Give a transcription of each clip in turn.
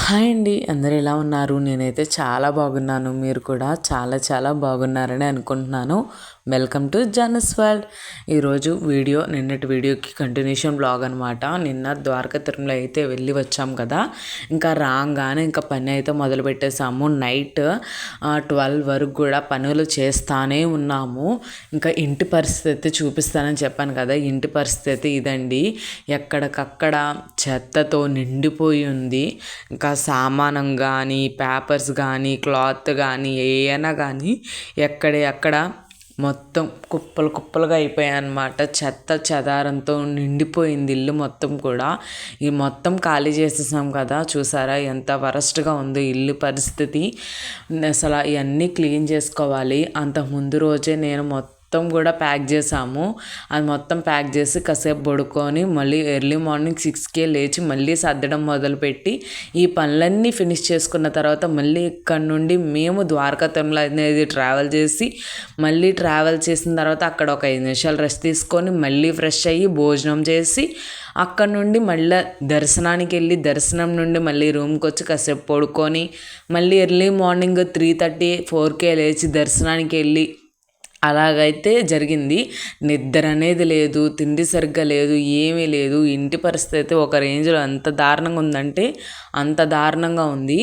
Hi అండి అందరు ఎలా ఉన్నారు? నేనైతే చాలా బాగున్నాను. మీరు కూడా చాలా చాలా బాగున్నారని అనుకుంటున్నాను. వెల్కమ్ టు జనస్ వరల్డ్ ఈరోజు వీడియో నిన్నటి వీడియోకి కంటిన్యూషన్ బ్లాగ్ అనమాట నిన్న ద్వారకా తిరుమల అయితే వెళ్ళి వచ్చాం కదా. ఇంకా రాగానే ఇంకా పని అయితే మొదలు పెట్టేసాము నైట్ ట్వెల్వ్ వరకు కూడా పనులు చేస్తానే ఉన్నాము. ఇంకా ఇంటి పరిస్థితి చూపిస్తానని చెప్పాను కదా. ఇంటి పరిస్థితి ఇదండి. ఎక్కడికక్కడ చెత్తతో నిండిపోయి ఉంది. ఇంకా సామానం కానీ పేపర్స్ కానీ క్లాత్ కానీ ఏమైనా కానీ ఎక్కడెక్కడ మొత్తం కుప్పలు కుప్పలుగా అయిపోయాయి అన్నమాట. చెత్త చెదారంతో నిండిపోయింది ఇల్లు మొత్తం కూడా. ఈ మొత్తం ఖాళీ చేసేసాం కదా చూసారా? ఎంత వరస్ట్గా ఉందో ఇల్లు పరిస్థితి. అసలు ఇవన్నీ క్లీన్ చేసుకోవాలి. అంత ముందు రోజే నేను మొత్తం మొత్తం కూడా ప్యాక్ చేసాము. అది మొత్తం ప్యాక్ చేసి కాసేపు పడుకొని మళ్ళీ ఎర్లీ మార్నింగ్ సిక్స్కే లేచి మళ్ళీ సర్దడం మొదలుపెట్టి ఈ పనులన్నీ ఫినిష్ చేసుకున్న తర్వాత మళ్ళీ ఇక్కడ నుండి మేము ద్వారకా తిరుమల అనేది ట్రావెల్ చేసి మళ్ళీ ట్రావెల్ చేసిన తర్వాత అక్కడ ఒక ఐదు నిమిషాలు రెస్ట్ తీసుకొని మళ్ళీ ఫ్రెష్ అయ్యి భోజనం చేసి అక్కడ నుండి మళ్ళీ దర్శనానికి వెళ్ళి దర్శనం నుండి మళ్ళీ రూమ్కి వచ్చి కాసేపు పడుకొని మళ్ళీ ఎర్లీ మార్నింగ్ త్రీ థర్టీ ఫోర్కే లేచి దర్శనానికి వెళ్ళి అలాగైతే జరిగింది. నిద్ర అనేది లేదు తిండి సరిగ్గా లేదు ఏమీ లేదు. ఇంటి పరిస్థితి అయితే ఒక రేంజ్లో ఎంత దారుణంగా ఉందంటే అంత దారుణంగా ఉంది.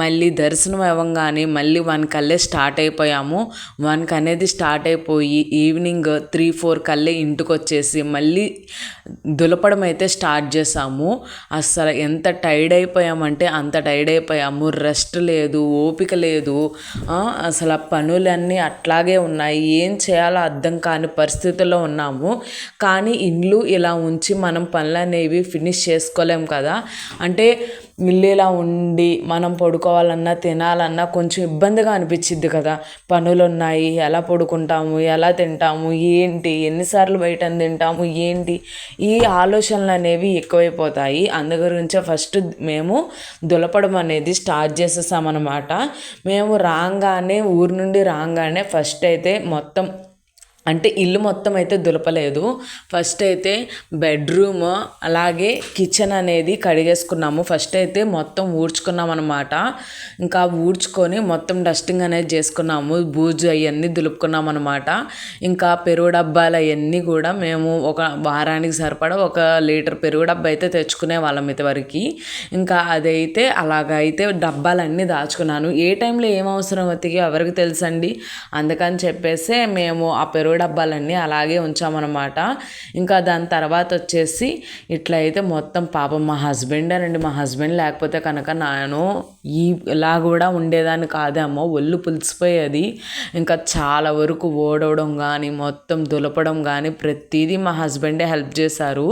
మళ్ళీ దర్శనం ఇవ్వగానే మళ్ళీ వన్ కల్లే స్టార్ట్ అయిపోయాము. వన్ అనేది స్టార్ట్ అయిపోయి ఈవినింగ్ త్రీ ఫోర్ కల్లే ఇంటికి వచ్చేసి మళ్ళీ దులపడం అయితే స్టార్ట్ చేసాము. అసలు ఎంత టైర్డ్ అయిపోయామంటే అంత టైర్డ్ అయిపోయాము. రెస్ట్ లేదు ఓపిక లేదు. అసలు పనులన్నీ అట్లాగే ఉన్నాయి. ఏం చేయాలో అర్థం కాని పరిస్థితుల్లో ఉన్నాము. కానీ ఇండ్లు ఇలా ఉంచి మనం పనులు అనేవి ఫినిష్ చేసుకోలేము కదా. అంటే మిల్లేలా ఉండి మనం పడుకోవాలన్నా తినాలన్నా కొంచెం ఇబ్బందిగా అనిపించిద్ది కదా. పనులు ఉన్నాయి ఎలా పడుకుంటాము ఎలా తింటాము ఏంటి ఎన్నిసార్లు బయట తింటాము ఏంటి? ఈ ఆలోచనలు అనేవి ఎక్కువైపోతాయి. అందు గురించే ఫస్ట్ మేము దులపడం అనేది స్టార్ట్ చేసేసామన్నమాట. మేము రాగానే ఊరు నుండి రాగానే ఫస్ట్ అయితే మొత్తం అంటే ఇల్లు మొత్తం అయితే దులపలేదు. ఫస్ట్ అయితే బెడ్రూమ్ అలాగే కిచెన్ అనేది కడిగేసుకున్నాము. ఫస్ట్ అయితే మొత్తం ఊడ్చుకున్నాం అనమాట ఇంకా ఊడ్చుకొని మొత్తం డస్టింగ్ అనేది చేసుకున్నాము. బూజు అవన్నీ దులుపుకున్నాం అనమాట ఇంకా పెరుగు డబ్బాలు అవన్నీ కూడా మేము ఒక వారానికి సరిపడా ఒక లీటర్ పెరుగు డబ్బా అయితే తెచ్చుకునే వాళ్ళం ఇంతవరకు ఇంకా అదైతే అలాగైతే డబ్బాలన్నీ దాచుకున్నాను. ఏ టైంలో ఏం అవసరం అవుతాయో ఎవరికి తెలుసండి? అందుకని చెప్పేసి మేము ఆ పెరుగు డబ్బాలన్నీ అలాగే ఉంచామన్నమాట. ఇంకా దాని తర్వాత వచ్చేసి ఇట్లా అయితే మొత్తం పాపం మా హస్బెండ్ అండి మా హస్బెండ్ లేకపోతే కనుక నేను ఈ ఇలా కూడా ఉండేదాన్ని కాదేమో ఒళ్ళు పులిసిపోయేది. ఇంకా చాలా వరకు ఓడవడం కానీ మొత్తం దులపడం కానీ ప్రతిదీ మా హస్బెండే హెల్ప్ చేశారు.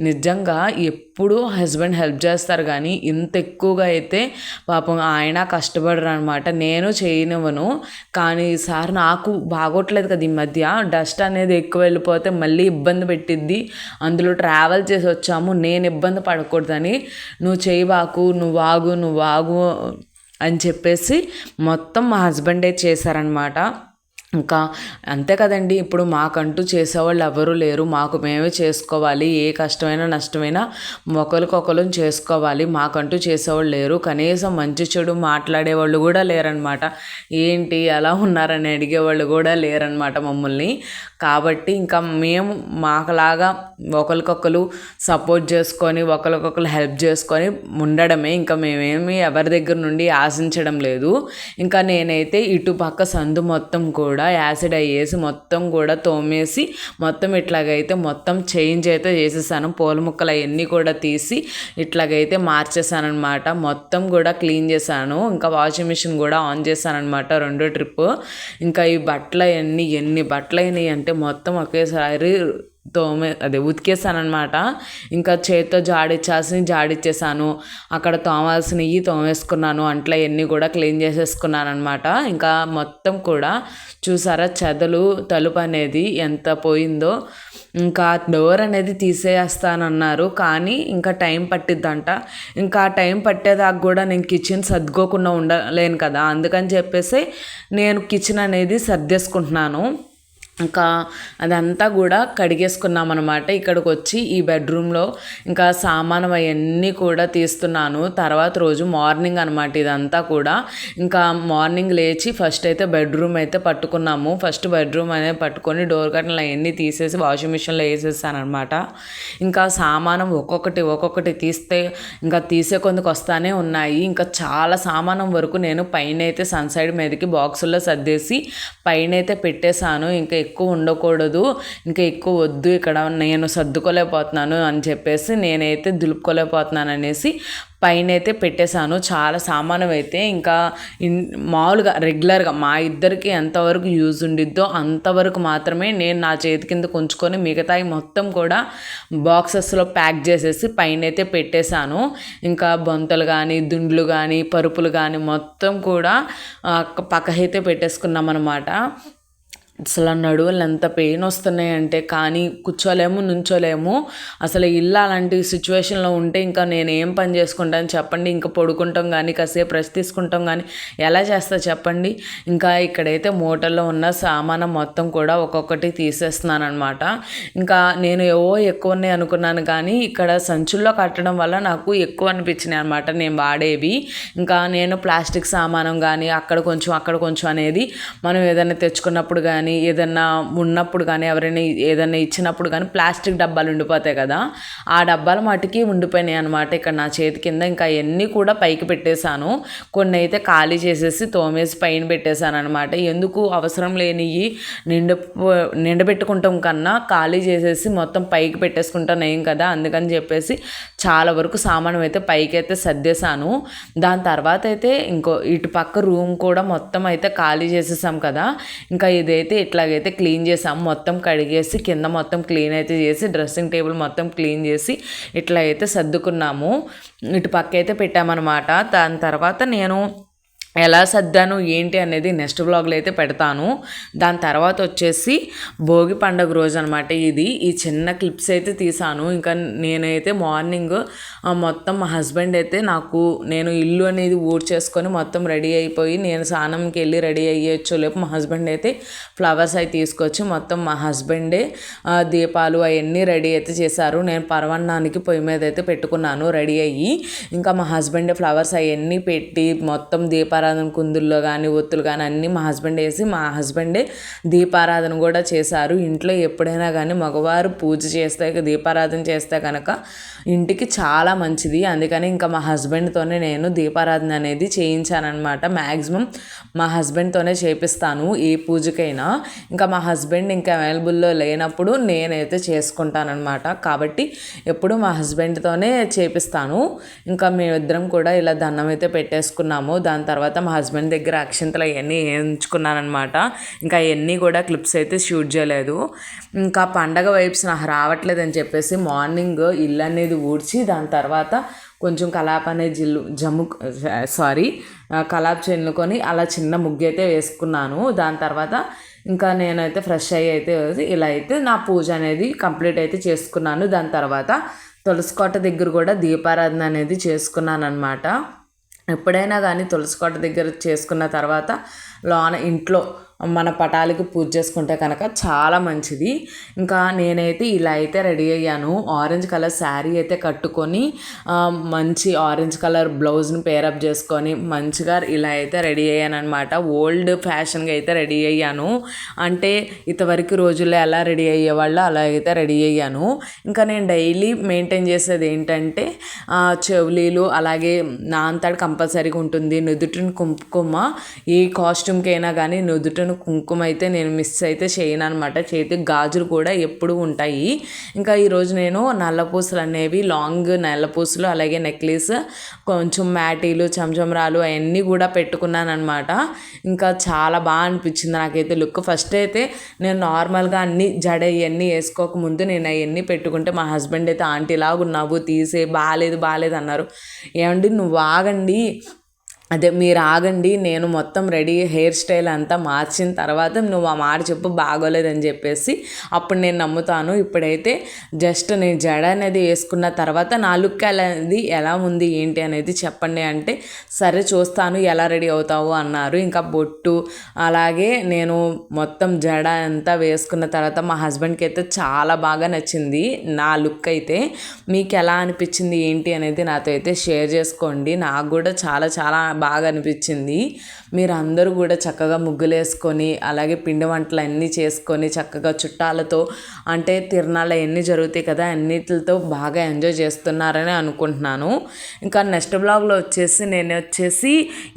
నిజంగా ఎప్పుడు హస్బెండ్ హెల్ప్ చేస్తారు కానీ ఇంత ఎక్కువగా అయితే పాపం ఆయన కష్టపడరు అనమాట నేను చేయనివ్వను. కానీ సార్ నాకు బాగోట్లేదు కదా ఈ మధ్య. డస్ట్ అనేది ఎక్కువ వెళ్ళిపోతే మళ్ళీ ఇబ్బంది పెట్టిద్ది. అందులో ట్రావెల్ చేసి వచ్చాము. నేను ఇబ్బంది పడకూడదని. నువ్వు చేయబాకు నువ్వు ఆగు నువ్వు ఆగు అని చెప్పేసి మొత్తం మా హస్బెండే చేశారనమాట ఇంకా అంతే కదండి ఇప్పుడు మాకంటూ చేసేవాళ్ళు ఎవరూ లేరు. మాకు మేమే చేసుకోవాలి. ఏ కష్టమైనా నష్టమైనా ఒకరికొకరు చేసుకోవాలి. మాకంటూ చేసేవాళ్ళు లేరు. కనీసం మంచి చెడు మాట్లాడేవాళ్ళు కూడా లేరనమాట ఏంటి ఎలా ఉన్నారని అడిగేవాళ్ళు కూడా లేరనమాట మమ్మల్ని. కాబట్టి ఇంకా మేము మాకులాగా ఒకరికొకరు సపోర్ట్ చేసుకొని ఒకరికొకరు హెల్ప్ చేసుకొని ఉండడమే. ఇంకా మేమేమి ఎవరి దగ్గర నుండి ఆశించడం లేదు. ఇంకా నేనైతే ఇటు పక్క సందు మొత్తం కూడా యాసిడ్ అయ్యేసి మొత్తం కూడా తోమేసి మొత్తం ఇట్లాగైతే మొత్తం చేంజ్ అయితే చేసేసాను. పూల ముక్కలు అవన్నీ కూడా తీసి ఇట్లాగైతే మార్చేసాను అనమాట మొత్తం కూడా క్లీన్ చేశాను. ఇంకా వాషింగ్ మిషన్ కూడా ఆన్ చేశాను అనమాట రెండో ట్రిప్. ఇంకా ఈ బట్టలు అవన్నీ ఎన్ని బట్టలు అయినాయి అంటే మొత్తం ఒకేసారి తోమే అదే ఉతికేసానమాట ఇంకా చేతితో జాడిచ్చాల్సి జాడిచ్చేసాను. అక్కడ తోమాల్సినవి తోమేసుకున్నాను. అంట్లో ఎన్ని కూడా క్లీన్ చేసేసుకున్నాను అనమాట ఇంకా మొత్తం కూడా చూసారా చెదలు తలుపు అనేది ఎంత పోయిందో. ఇంకా డోర్ అనేది తీసేస్తానన్నారు. కానీ ఇంకా టైం పట్టిద్దంట. ఇంకా టైం పట్టేదాకా కూడా నేను కిచెన్ సర్దుకోకుండా ఉండలేను కదా. అందుకని చెప్పేసి నేను కిచెన్ అనేది సర్దేసుకుంటున్నాను. ఇంకా అదంతా కూడా కడిగేసుకున్నాం అనమాట ఇక్కడికి వచ్చి ఈ బెడ్రూమ్లో ఇంకా సామానం అవన్నీ కూడా తీస్తున్నాను. తర్వాత రోజు మార్నింగ్ అనమాట ఇదంతా కూడా. ఇంకా మార్నింగ్ లేచి ఫస్ట్ అయితే బెడ్రూమ్ అయితే పట్టుకున్నాము. ఫస్ట్ బెడ్రూమ్ అనేది పట్టుకొని డోర్ కట్టలు అవన్నీ తీసేసి వాషింగ్ మిషన్లో వేసేసాను అనమాట ఇంకా సామానం ఒక్కొక్కటి ఒక్కొక్కటి తీస్తే ఇంకా తీసే కొందుకు వస్తానే ఉన్నాయి. ఇంకా చాలా సామానం వరకు నేను పైన అయితే సన్సైడ్ మీదకి బాక్సుల్లో సర్దేసి పైన అయితే పెట్టేశాను. ఇంకా ఎక్కువ ఉండకూడదు ఇంకా ఎక్కువ వద్దు ఇక్కడ నేను సర్దుకోలేకపోతున్నాను అని చెప్పేసి నేనైతే దులుపుకోలేకపోతున్నాను అనేసి పైన అయితే పెట్టేశాను. చాలా సామానం అయితే ఇంకా ఇన్ మామూలుగా రెగ్యులర్గా మా ఇద్దరికి ఎంతవరకు యూజ్ ఉండిద్దో అంతవరకు మాత్రమే నేను నా చేతి కింద కొంచుకొని మిగతాయి మొత్తం కూడా బాక్సెస్లో ప్యాక్ చేసేసి పైన అయితే పెట్టేశాను. ఇంకా బొంతలు కానీ దుండ్లు కానీ పరుపులు కానీ మొత్తం కూడా పక్క అయితే పెట్టేసుకున్నాం అనమాట అసలు నడువులు ఎంత పెయిన్ వస్తున్నాయంటే కానీ కూర్చోలేము నుంచోలేము. అసలు ఇల్లు అలాంటి సిచ్యువేషన్లో ఉంటే ఇంకా నేను ఏం పని చేసుకుంటాను చెప్పండి. ఇంకా పడుకుంటాం కానీ కాసేపు రెస్ట్ తీసుకుంటాం కానీ ఎలా చేస్తా చెప్పండి? ఇంకా ఇక్కడైతే మోటల్లో ఉన్న సామానం మొత్తం కూడా ఒక్కొక్కటి తీసేస్తున్నాను అనమాట ఇంకా నేను ఏవో ఎక్కువ ఉన్నాయి అనుకున్నాను కానీ ఇక్కడ సంచుల్లో కట్టడం వల్ల నాకు ఎక్కువ అనిపించినాయి అనమాట నేను వాడేవి. ఇంకా నేను ప్లాస్టిక్ సామానం కానీ అక్కడ కొంచెం అక్కడ కొంచెం అనేది మనం ఏదైనా తెచ్చుకున్నప్పుడు కానీ కానీ ఏదన్నా ఉన్నప్పుడు కానీ ఎవరైనా ఏదైనా ఇచ్చినప్పుడు కానీ ప్లాస్టిక్ డబ్బాలు ఉండిపోతాయి కదా. ఆ డబ్బాల మటుకి ఉండిపోయినాయి అనమాట ఇక్కడ నా చేతి కింద. ఇంకా అవన్నీ కూడా పైకి పెట్టేశాను. కొన్ని అయితే ఖాళీ చేసేసి తోమేసి పైన పెట్టేశాను అనమాట ఎందుకు అవసరం లేనివి నిండు నిండబెట్టుకుంటాం కన్నా ఖాళీ చేసేసి మొత్తం పైకి పెట్టేసుకుంటాను ఏం కదా. అందుకని చెప్పేసి చాలా వరకు సామానం అయితే పైకి అయితే సర్దేశాను. దాని తర్వాత అయితే ఇంకో ఇటు పక్క రూమ్ కూడా మొత్తం అయితే ఖాళీ చేసేసాం కదా. ఇంకా ఇదైతే అయితే ఇట్లాగైతే క్లీన్ చేసాము మొత్తం కడిగేసి కింద మొత్తం క్లీన్ అయితే చేసి డ్రెస్సింగ్ టేబుల్ మొత్తం క్లీన్ చేసి ఇట్లా అయితే సర్దుకున్నాము. ఇటు పక్క అయితే పెట్టామన్నమాట. దాని తర్వాత నేను ఎలా సర్దాను ఏంటి అనేది నెక్స్ట్ బ్లాగ్లో అయితే పెడతాను. దాని తర్వాత వచ్చేసి భోగి పండుగ రోజు అనమాట ఇది. ఈ చిన్న క్లిప్స్ అయితే తీసాను. ఇంకా నేనైతే మార్నింగ్ మొత్తం మా హస్బెండ్ అయితే నాకు నేను ఇల్లు అనేది చేసుకొని మొత్తం రెడీ అయిపోయి నేను స్నానంకి వెళ్ళి రెడీ అయ్యొచ్చు లేపు మా హస్బెండ్ అయితే ఫ్లవర్స్ అవి తీసుకొచ్చి మొత్తం మా హస్బెండే దీపాలు అవన్నీ రెడీ అయితే చేశారు. నేను పరవన్నానికి పొయ్యి మీద అయితే పెట్టుకున్నాను రెడీ అయ్యి. ఇంకా మా హస్బెండే ఫ్లవర్స్ అవన్నీ పెట్టి మొత్తం దీపాలు దీపారాధన కుందుల్లో కానీ ఒత్తులు కానీ అన్నీ మా హస్బెండ్ వేసి మా హస్బెండే దీపారాధన కూడా చేశారు. ఇంట్లో ఎప్పుడైనా కానీ మగవారు పూజ చేస్తే దీపారాధన చేస్తే కనుక ఇంటికి చాలా మంచిది. అందుకని ఇంకా మా హస్బెండ్తోనే నేను దీపారాధన అనేది చేయించానమాట మ్యాక్సిమం మా హస్బెండ్తోనే చేపిస్తాను ఏ పూజకైనా. ఇంకా మా హస్బెండ్ ఇంకా అవైలబుల్లో లేనప్పుడు నేనైతే చేసుకుంటానమాట కాబట్టి ఎప్పుడు మా హస్బెండ్తోనే చేపిస్తాను. ఇంకా మేమిద్దరం కూడా ఇలా దండం అయితే పెట్టేసుకున్నాము. దాని తర్వాత తర్వాత మా హస్బెండ్ దగ్గర అక్షంతలు అవన్నీ వేయించుకున్నానమాట ఇంకా అవన్నీ కూడా క్లిప్స్ అయితే షూట్ చేయలేదు. ఇంకా పండగ వైబ్స్ నాకు రావట్లేదని చెప్పేసి మార్నింగ్ ఇల్లు అనేది ఊడ్చి దాని తర్వాత కొంచెం కలాప్ అనేది జిల్లు జమ్ము సారీ కలాప్ చెల్లుకొని అలా చిన్న ముగ్గు అయితే వేసుకున్నాను. దాని తర్వాత ఇంకా నేనైతే ఫ్రెష్ అయ్యి అయితే ఇలా అయితే నా పూజ అనేది కంప్లీట్ అయితే చేసుకున్నాను. దాని తర్వాత తులసికోట దగ్గర కూడా దీపారాధన అనేది చేసుకున్నాను అనమాట ఎప్పుడైనా కానీ తులసి కోట దగ్గర చేసుకున్న తర్వాత లోన ఇంట్లో మన పటాలకి పూజ చేసుకుంటే కనుక చాలా మంచిది. ఇంకా నేనైతే ఇలా అయితే రెడీ అయ్యాను. ఆరెంజ్ కలర్ శారీ అయితే కట్టుకొని మంచి ఆరెంజ్ కలర్ బ్లౌజ్ని పేరప్ చేసుకొని మంచిగా ఇలా అయితే రెడీ అయ్యాను అనమాట ఓల్డ్ ఫ్యాషన్గా అయితే రెడీ అయ్యాను. అంటే ఇంతవరకు రోజుల్లో ఎలా రెడీ అయ్యేవాళ్ళు అలా అయితే రెడీ అయ్యాను. ఇంకా నేను డైలీ మెయింటైన్ చేసేది ఏంటంటే చెవులీలు అలాగే నా అంతటి కంపల్సరీగా ఉంటుంది. నుదుటిని కుంకుమ ఏ కాస్ట్యూమ్కి అయినా కానీ నుదుటిని కుంకుమ అయితే నేను మిస్ అయితే చేయను అనమాట చేతికి గాజులు కూడా ఎప్పుడు ఉంటాయి. ఇంకా ఈరోజు నేను నల్లపూసలు అనేవి లాంగ్ నల్లపూసలు అలాగే నెక్లెస్ కొంచెం మ్యాటీలు చంచమరాలు అవన్నీ కూడా పెట్టుకున్నాను అనమాట ఇంకా చాలా బాగా అనిపించింది నాకైతే లుక్. ఫస్ట్ అయితే నేను నార్మల్గా అన్ని జడ ఇవన్నీ వేసుకోకముందు నేను అవన్నీ పెట్టుకుంటే మా హస్బెండ్ అయితే ఆంటీ లాగా ఉన్నావు తీసే బాగాలేదు బాగాలేదు అన్నారు. ఏమండి నువ్వు ఆగండి అదే మీరు ఆగండి నేను మొత్తం రెడీ హెయిర్ స్టైల్ అంతా మార్చిన తర్వాత నువ్వు ఆ మాట చెప్పు బాగోలేదని చెప్పేసి అప్పుడు నేను నమ్ముతాను. ఇప్పుడైతే జస్ట్ నేను జడ అనేది వేసుకున్న తర్వాత నా లుక్ అనేది ఎలా ఉంది ఏంటి అనేది చెప్పండి అంటే సరే చూస్తాను ఎలా రెడీ అవుతావు అన్నారు. ఇంకా బొట్టు అలాగే నేను మొత్తం జడ అంతా వేసుకున్న తర్వాత మా హస్బెండ్కి అయితే చాలా బాగా నచ్చింది నా లుక్ అయితే. మీకు ఎలా అనిపించింది ఏంటి అనేది నాతో అయితే షేర్ చేసుకోండి. నాకు కూడా చాలా చాలా బాగా అనిపించింది మీరు అందరూ కూడా చక్కగా ముగ్గులు వేసుకొని అలాగే పిండి వంటలు అన్నీ చేసుకొని చక్కగా చుట్టాలతో అంటే తిరణాలు అవన్నీ జరుగుతాయి కదా అన్నిటితో బాగా ఎంజాయ్ చేస్తున్నారని అనుకుంటున్నాను. ఇంకా నెక్స్ట్ బ్లాగ్లో వచ్చేసి నేను వచ్చేసి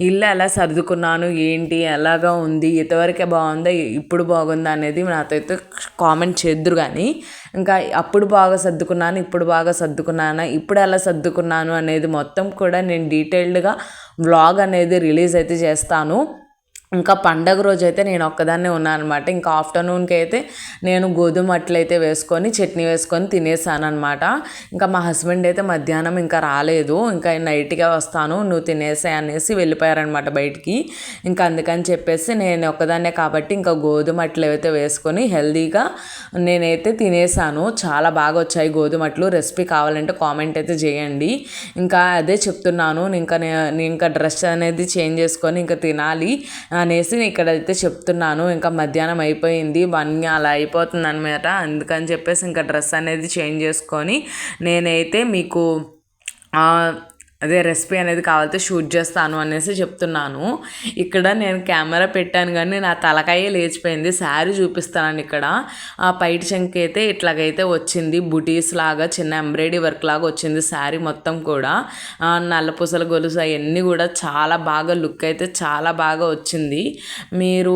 ఇల్లు ఎలా సర్దుకున్నాను ఏంటి ఎలాగా ఉంది ఇంతవరకే బాగుందా ఇప్పుడు బాగుందా అనేది నాతో అయితే కామెంట్ చేద్దరు కానీ ఇంకా అప్పుడు బాగా సర్దుకున్నాను ఇప్పుడు బాగా సర్దుకున్నాను ఇప్పుడు ఎలా సర్దుకున్నాను అనేది మొత్తం కూడా నేను డీటెయిల్డ్గా వ్లాగ్ అనేది రిలీజ్ అయితే చేస్తాను. ఇంకా పండగ రోజు అయితే నేను ఒక్కదాన్నే ఉన్నాను అనమాట ఇంకా ఆఫ్టర్నూన్కి అయితే నేను గోధుమ అట్లయితే వేసుకొని చట్నీ వేసుకొని తినేసాను అనమాట ఇంకా మా హస్బెండ్ అయితే మధ్యాహ్నం ఇంకా రాలేదు. ఇంకా నైట్గా వస్తాను నువ్వు తినేసే అనేసి వెళ్ళిపోయారనమాట బయటికి. ఇంకా అందుకని చెప్పేసి నేను ఒక్కదాన్నే కాబట్టి ఇంకా గోధుమ అట్లయితే వేసుకొని హెల్దీగా నేనైతే తినేసాను. చాలా బాగా వచ్చాయి గోధుమ అట్లు. రెసిపీ కావాలంటే కామెంట్ అయితే చేయండి. ఇంకా అదే చెప్తున్నాను. ఇంకా నేను ఇంకా డ్రెస్ అనేది చేంజ్ చేసుకొని ఇంకా తినాలి. అనేసి ఇక్కడ అయితే చెప్తున్నాను. ఇంకా మధ్యాహ్నం అయిపోయింది. వన్ అలా అయిపోతుంది అనమాట అందుకని చెప్పేసి ఇంకా డ్రెస్ అనేది చేంజ్ చేసుకొని నేనైతే మీకు అదే రెసిపీ అనేది కావాలంటే షూట్ చేస్తాను అనేసి చెప్తున్నాను. ఇక్కడ నేను కెమెరా పెట్టాను కానీ నా తలకాయే లేచిపోయింది. శారీ చూపిస్తాను ఇక్కడ. ఆ పైటి చెంకి అయితే ఇట్లాగైతే వచ్చింది. బుటీస్ లాగా చిన్న ఎంబ్రాయిడరీ వర్క్ లాగా వచ్చింది శారీ మొత్తం కూడా. నల్లపూసల గొలుసు అవన్నీ కూడా చాలా బాగా లుక్ అయితే చాలా బాగా వచ్చింది. మీరు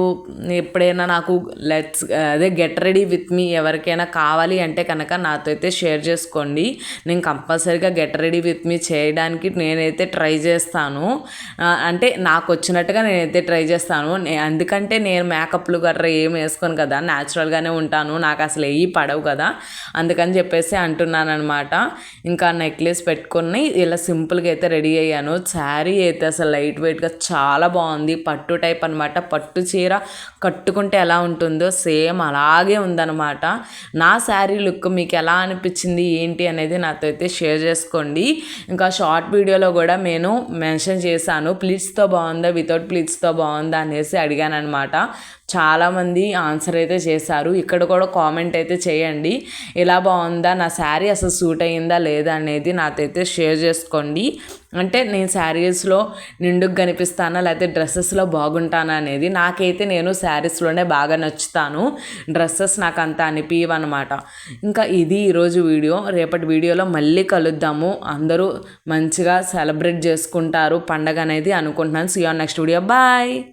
ఎప్పుడైనా నాకు లెట్స్ అదే గెట్ రెడీ విత్ మీ ఎవరికైనా కావాలి అంటే కనుక నాతో అయితే షేర్ చేసుకోండి. నేను కంపల్సరీగా గెట్ రెడీ విత్ మీ చేయడానికి నేనైతే ట్రై చేస్తాను. అంటే నాకు వచ్చినట్టుగా నేనైతే ట్రై చేస్తాను. ఎందుకంటే నేను మేకప్లు గట్రా ఏం వేసుకోను కదా. న్యాచురల్గానే ఉంటాను. నాకు అసలు ఏవి పడవు కదా. అందుకని చెప్పేసి అంటున్నాను అనమాట ఇంకా నెక్లెస్ పెట్టుకొని ఇలా సింపుల్గా అయితే రెడీ అయ్యాను. శారీ అయితే అసలు లైట్ వెయిట్గా చాలా బాగుంది. పట్టు టైప్ అనమాట పట్టు చీర కట్టుకుంటే ఎలా ఉంటుందో సేమ్ అలాగే ఉందన్నమాట. నా శారీ లుక్ మీకు ఎలా అనిపించింది ఏంటి అనేది నాతో అయితే షేర్ చేసుకోండి. ఇంకా షార్ట్ వీడియోలో కూడా నేను మెన్షన్ చేశాను ప్లీట్స్తో బాగుందా? వితౌట్ ప్లీట్స్తో బాగుందా? అనేసి అడిగాను అనమాట చాలామంది ఆన్సర్ అయితే చేశారు. ఇక్కడ కూడా కామెంట్ అయితే చేయండి. ఎలా బాగుందా? నా శారీ అసలు సూట్ అయ్యిందా లేదా అనేది నాకైతే షేర్ చేసుకోండి. అంటే నేను శారీస్లో నిండుకు కనిపిస్తానా? లేకపోతే డ్రెస్సెస్లో బాగుంటానా అనేది నాకైతే నేను శారీస్లోనే బాగా నచ్చుతాను. డ్రెస్సెస్ నాకు అంత అనిపించవన్నమాట ఇంకా ఇది ఈరోజు వీడియో. రేపటి వీడియోలో మళ్ళీ కలుద్దాము. అందరూ మంచిగా సెలబ్రేట్ చేసుకుంటారు. పండగ అనేది అనుకుంటున్నాను. See on next video bye